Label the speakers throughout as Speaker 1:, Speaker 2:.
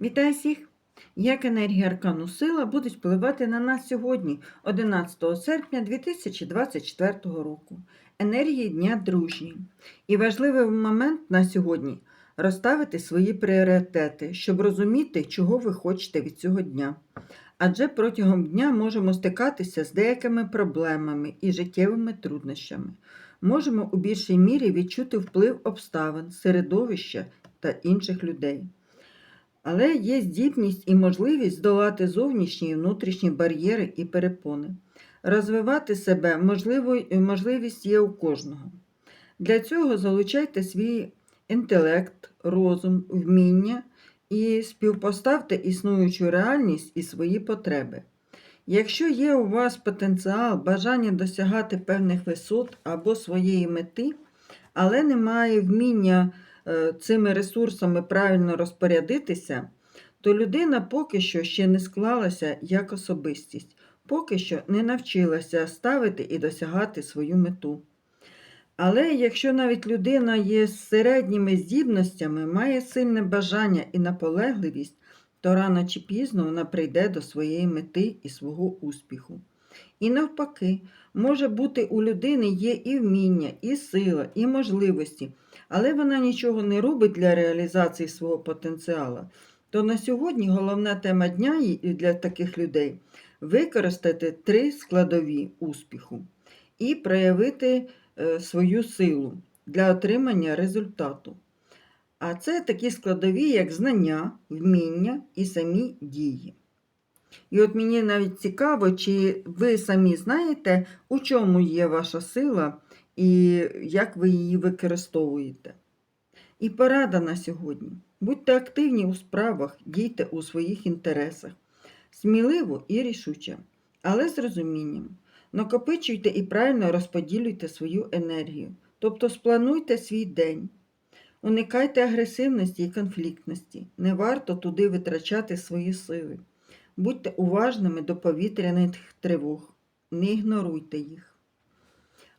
Speaker 1: Вітаю всіх! Як енергія аркану сила будуть впливати на нас сьогодні, 11 серпня 2024 року. Енергії Дня дружні. І важливий момент на сьогодні розставити свої пріоритети, щоб розуміти, чого ви хочете від цього дня. Адже протягом дня можемо стикатися з деякими проблемами і життєвими труднощами. Можемо у більшій мірі відчути вплив обставин, середовища та інших людей. Але є здібність і можливість здолати зовнішні і внутрішні бар'єри і перепони. Розвивати себе можливо, можливість є у кожного. Для цього залучайте свій інтелект, розум, вміння і співпоставте існуючу реальність і свої потреби. Якщо є у вас потенціал, бажання досягати певних висот або своєї мети, але немає вміння цими ресурсами правильно розпорядитися, то людина поки що ще не склалася як особистість, поки що не навчилася ставити і досягати свою мету. Але якщо навіть людина є з середніми здібностями, має сильне бажання і наполегливість, то рано чи пізно вона прийде до своєї мети і свого успіху. І навпаки, може бути у людини є і вміння, і сила, і можливості, але вона нічого не робить для реалізації свого потенціалу. То на сьогодні головна тема дня для таких людей використати три складові успіху і проявити е, свою силу для отримання результату. А це такі складові, як знання, вміння і самі дії. І от мені навіть цікаво, чи ви самі знаєте, у чому є ваша сила і як ви її використовуєте. І порада на сьогодні. Будьте активні у справах, дійте у своїх інтересах, сміливо і рішуче, але з розумінням. Накопичуйте і правильно розподілюйте свою енергію, тобто сплануйте свій день. Уникайте агресивності і конфліктності. Не варто туди витрачати свої сили. Будьте уважними до повітряних тривог, не ігноруйте їх.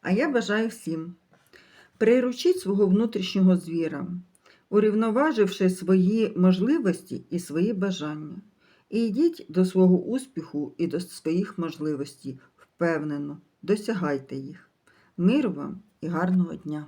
Speaker 1: А я бажаю всім. Приручіть свого внутрішнього звіра, урівноваживши свої можливості і свої бажання. І йдіть до свого успіху і до своїх можливостей впевнено, досягайте їх. Миру вам і гарного дня!